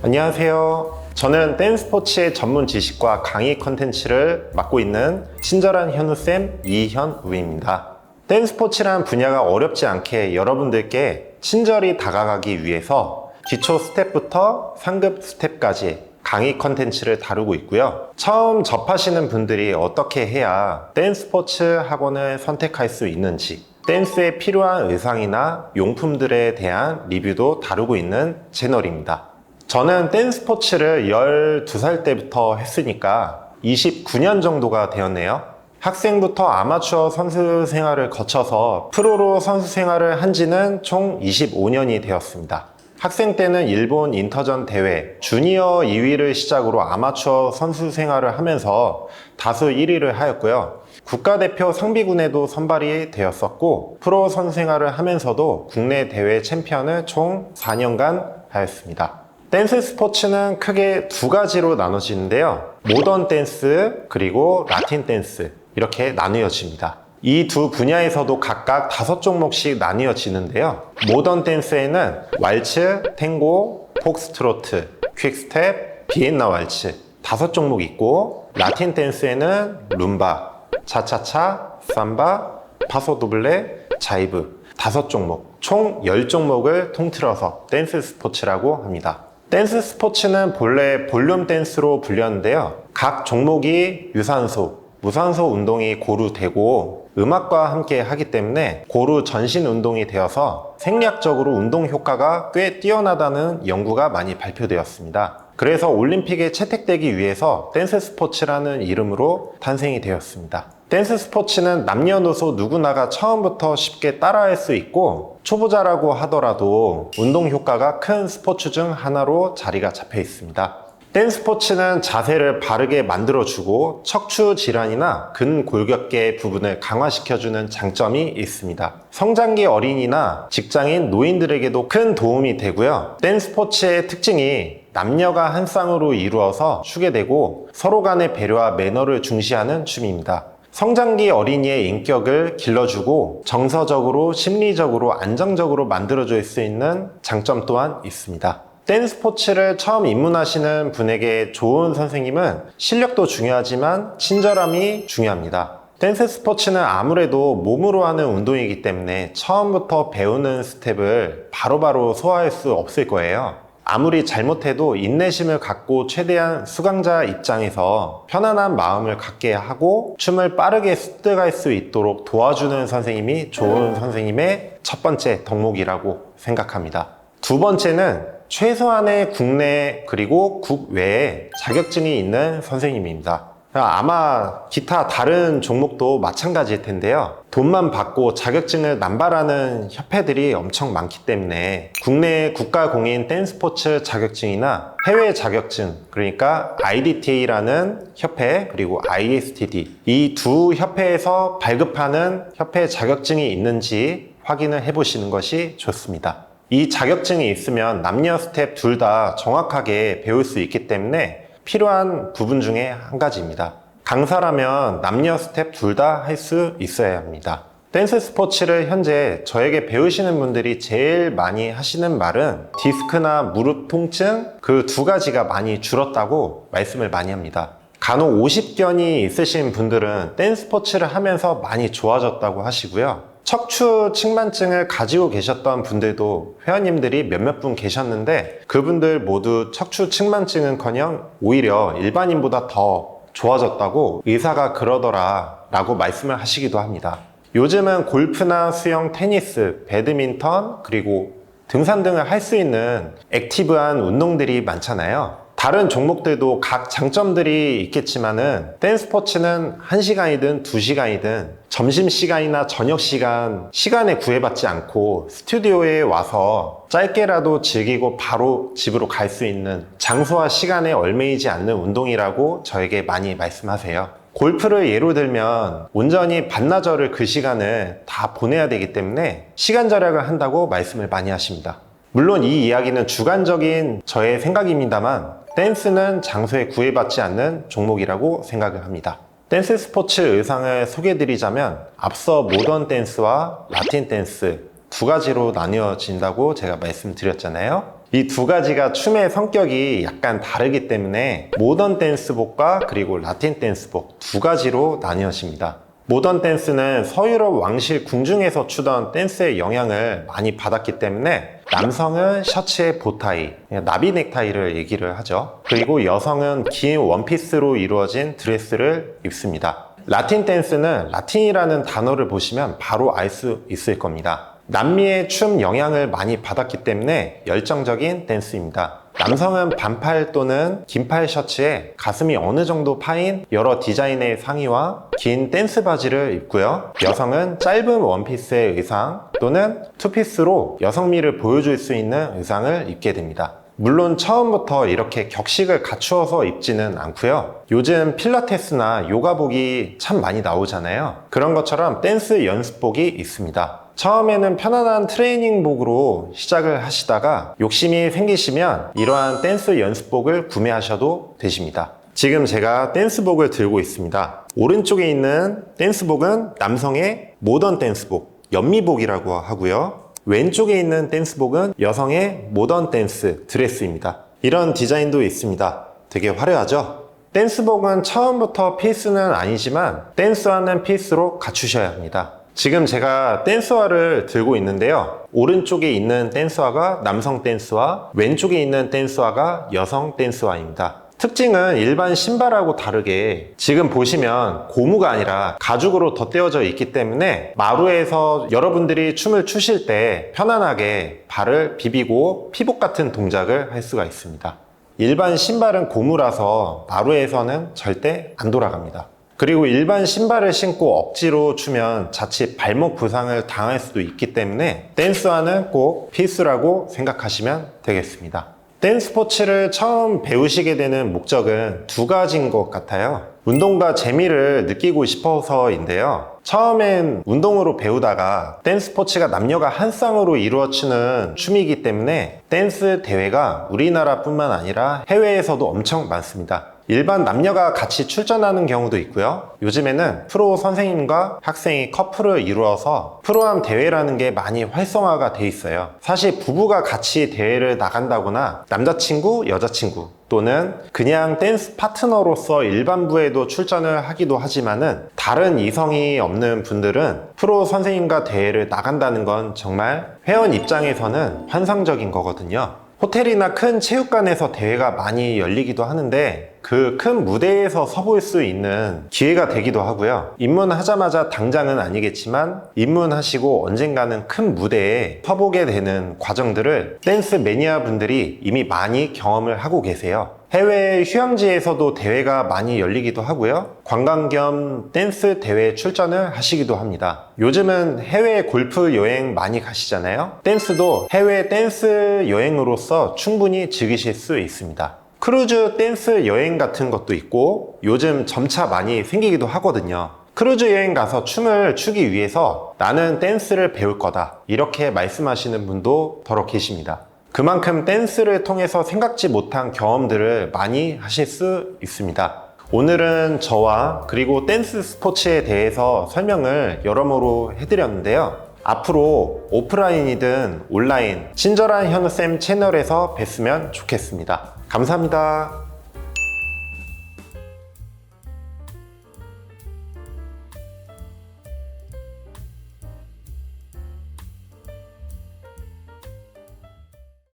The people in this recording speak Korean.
안녕하세요. 저는 댄스포츠의 전문 지식과 강의 컨텐츠를 맡고 있는 친절한 현우쌤 이현우입니다. 댄스포츠란 분야가 어렵지 않게 여러분들께 친절히 다가가기 위해서 기초 스텝부터 상급 스텝까지 강의 컨텐츠를 다루고 있고요. 처음 접하시는 분들이 어떻게 해야 댄스포츠 학원을 선택할 수 있는지 댄스에 필요한 의상이나 용품들에 대한 리뷰도 다루고 있는 채널입니다. 저는 댄스 스포츠를 12살 때부터 했으니까 29년 정도가 되었네요. 학생부터 아마추어 선수 생활을 거쳐서 프로로 선수 생활을 한 지는 총 25년이 되었습니다. 학생 때는 일본 인터전 대회 주니어 2위를 시작으로 아마추어 선수 생활을 하면서 다수 1위를 하였고요. 국가대표 상비군에도 선발이 되었었고 프로 선수 생활을 하면서도 국내 대회 챔피언을 총 4년간 하였습니다. 댄스 스포츠는 크게 두 가지로 나눠지는데요. 모던 댄스 그리고 라틴 댄스 이렇게 나뉘어집니다. 이 두 분야에서도 각각 다섯 종목씩 나뉘어지는데요. 모던 댄스에는 왈츠, 탱고, 폭스트로트, 퀵스텝, 비엔나 왈츠 다섯 종목 있고 라틴 댄스에는 룸바, 차차차, 삼바, 파소도블레, 자이브 다섯 종목 총 10종목을 통틀어서 댄스 스포츠라고 합니다. 댄스 스포츠는 본래 볼륨 댄스로 불렸는데요. 각 종목이 유산소, 무산소 운동이 고루되고 음악과 함께 하기 때문에 고루 전신 운동이 되어서 생략적으로 운동 효과가 꽤 뛰어나다는 연구가 많이 발표되었습니다. 그래서 올림픽에 채택되기 위해서 댄스 스포츠라는 이름으로 탄생이 되었습니다. 댄스 스포츠는 남녀노소 누구나가 처음부터 쉽게 따라할 수 있고 초보자라고 하더라도 운동 효과가 큰 스포츠 중 하나로 자리가 잡혀 있습니다. 댄스 스포츠는 자세를 바르게 만들어주고 척추 질환이나 근골격계 부분을 강화시켜주는 장점이 있습니다. 성장기 어린이나 직장인 노인들에게도 큰 도움이 되고요. 댄스 스포츠의 특징이 남녀가 한 쌍으로 이루어서 추게 되고 서로 간의 배려와 매너를 중시하는 춤입니다. 성장기 어린이의 인격을 길러주고 정서적으로 심리적으로 안정적으로 만들어줄 수 있는 장점 또한 있습니다. 댄스 스포츠를 처음 입문하시는 분에게 좋은 선생님은 실력도 중요하지만 친절함이 중요합니다. 댄스 스포츠는 아무래도 몸으로 하는 운동이기 때문에 처음부터 배우는 스텝을 바로바로 소화할 수 없을 거예요. 아무리 잘못해도 인내심을 갖고 최대한 수강자 입장에서 편안한 마음을 갖게 하고 춤을 빠르게 습득할 수 있도록 도와주는 선생님이 좋은 선생님의 첫 번째 덕목이라고 생각합니다. 두 번째는 최소한의 국내 그리고 국외에 자격증이 있는 선생님입니다. 아마 기타 다른 종목도 마찬가지일 텐데요. 돈만 받고 자격증을 남발하는 협회들이 엄청 많기 때문에 국내 국가공인 댄스포츠 자격증이나 해외 자격증, 그러니까 IDTA라는 협회, 그리고 ISTD. 이 두 협회에서 발급하는 협회 자격증이 있는지 확인을 해보시는 것이 좋습니다. 이 자격증이 있으면 남녀 스텝 둘 다 정확하게 배울 수 있기 때문에 필요한 부분 중에 한 가지입니다. 강사라면 남녀 스텝 둘 다 할 수 있어야 합니다. 댄스 스포츠를 현재 저에게 배우시는 분들이 제일 많이 하시는 말은 디스크나 무릎 통증 그 두 가지가 많이 줄었다고 말씀을 많이 합니다. 간혹 50견이 있으신 분들은 댄스 스포츠를 하면서 많이 좋아졌다고 하시고요. 척추 측만증을 가지고 계셨던 분들도 회원님들이 몇몇 분 계셨는데 그분들 모두 척추 측만증은커녕 오히려 일반인보다 더 좋아졌다고 의사가 그러더라 라고 말씀을 하시기도 합니다. 요즘은 골프나 수영, 테니스, 배드민턴, 그리고 등산 등을 할 수 있는 액티브한 운동들이 많잖아요. 다른 종목들도 각 장점들이 있겠지만은 댄스 스포츠는 1시간이든 2시간이든 점심시간이나 저녁시간 시간에 구애받지 않고 스튜디오에 와서 짧게라도 즐기고 바로 집으로 갈 수 있는 장소와 시간에 얽매이지 않는 운동이라고 저에게 많이 말씀하세요. 골프를 예로 들면 온전히 반나절을 그 시간을 다 보내야 되기 때문에 시간 절약을 한다고 말씀을 많이 하십니다. 물론 이 이야기는 주관적인 저의 생각입니다만 댄스는 장소에 구애받지 않는 종목이라고 생각을 합니다. 댄스 스포츠 의상을 소개해드리자면 앞서 모던 댄스와 라틴 댄스 두 가지로 나뉘어진다고 제가 말씀드렸잖아요. 이두 가지가 춤의 성격이 약간 다르기 때문에 모던 댄스복과 그리고 라틴 댄스복 두 가지로 나뉘어집니다. 모던 댄스는 서유럽 왕실 궁중에서 추던 댄스의 영향을 많이 받았기 때문에 남성은 셔츠에 보타이, 나비 넥타이를 얘기를 하죠. 그리고 여성은 긴 원피스로 이루어진 드레스를 입습니다. 라틴 댄스는 라틴이라는 단어를 보시면 바로 알 수 있을 겁니다. 남미의 춤 영향을 많이 받았기 때문에 열정적인 댄스입니다. 남성은 반팔 또는 긴팔 셔츠에 가슴이 어느 정도 파인 여러 디자인의 상의와 긴 댄스 바지를 입고요. 여성은 짧은 원피스의 의상 또는 투피스로 여성미를 보여줄 수 있는 의상을 입게 됩니다. 물론 처음부터 이렇게 격식을 갖추어서 입지는 않고요. 요즘 필라테스나 요가복이 참 많이 나오잖아요. 그런 것처럼 댄스 연습복이 있습니다. 처음에는 편안한 트레이닝복으로 시작을 하시다가 욕심이 생기시면 이러한 댄스 연습복을 구매하셔도 되십니다. 지금 제가 댄스복을 들고 있습니다. 오른쪽에 있는 댄스복은 남성의 모던 댄스복, 연미복이라고 하고요. 왼쪽에 있는 댄스복은 여성의 모던 댄스 드레스입니다. 이런 디자인도 있습니다. 되게 화려하죠? 댄스복은 처음부터 필수는 아니지만 댄스화는 필수로 갖추셔야 합니다. 지금 제가 댄스화를 들고 있는데요. 오른쪽에 있는 댄스화가 남성 댄스화, 왼쪽에 있는 댄스화가 여성 댄스화입니다. 특징은 일반 신발하고 다르게 지금 보시면 고무가 아니라 가죽으로 덧대어져 있기 때문에 마루에서 여러분들이 춤을 추실 때 편안하게 발을 비비고 피복 같은 동작을 할 수가 있습니다. 일반 신발은 고무라서 마루에서는 절대 안 돌아갑니다. 그리고 일반 신발을 신고 억지로 추면 자칫 발목 부상을 당할 수도 있기 때문에 댄스화는 꼭 필수라고 생각하시면 되겠습니다. 댄스 스포츠를 처음 배우시게 되는 목적은 두 가지인 것 같아요. 운동과 재미를 느끼고 싶어서인데요. 처음엔 운동으로 배우다가 댄스 스포츠가 남녀가 한 쌍으로 이루어지는 춤이기 때문에 댄스 대회가 우리나라뿐만 아니라 해외에서도 엄청 많습니다. 일반 남녀가 같이 출전하는 경우도 있고요. 요즘에는 프로 선생님과 학생이 커플을 이루어서 프로암 대회라는 게 많이 활성화가 돼 있어요. 사실 부부가 같이 대회를 나간다거나 남자친구, 여자친구 또는 그냥 댄스 파트너로서 일반부에도 출전을 하기도 하지만은 다른 이성이 없는 분들은 프로 선생님과 대회를 나간다는 건 정말 회원 입장에서는 환상적인 거거든요. 호텔이나 큰 체육관에서 대회가 많이 열리기도 하는데 그 큰 무대에서 서볼 수 있는 기회가 되기도 하고요. 입문하자마자 당장은 아니겠지만 입문하시고 언젠가는 큰 무대에 서보게 되는 과정들을 댄스 매니아 분들이 이미 많이 경험을 하고 계세요. 해외 휴양지에서도 대회가 많이 열리기도 하고요. 관광 겸 댄스 대회 출전을 하시기도 합니다. 요즘은 해외 골프 여행 많이 가시잖아요. 댄스도 해외 댄스 여행으로서 충분히 즐기실 수 있습니다. 크루즈 댄스 여행 같은 것도 있고 요즘 점차 많이 생기기도 하거든요. 크루즈 여행 가서 춤을 추기 위해서 나는 댄스를 배울 거다. 이렇게 말씀하시는 분도 더러 계십니다. 그만큼 댄스를 통해서 생각지 못한 경험들을 많이 하실 수 있습니다. 오늘은 저와 그리고 댄스 스포츠에 대해서 설명을 여러모로 해드렸는데요. 앞으로 오프라인이든 온라인 친절한 현우쌤 채널에서 뵀으면 좋겠습니다. 감사합니다.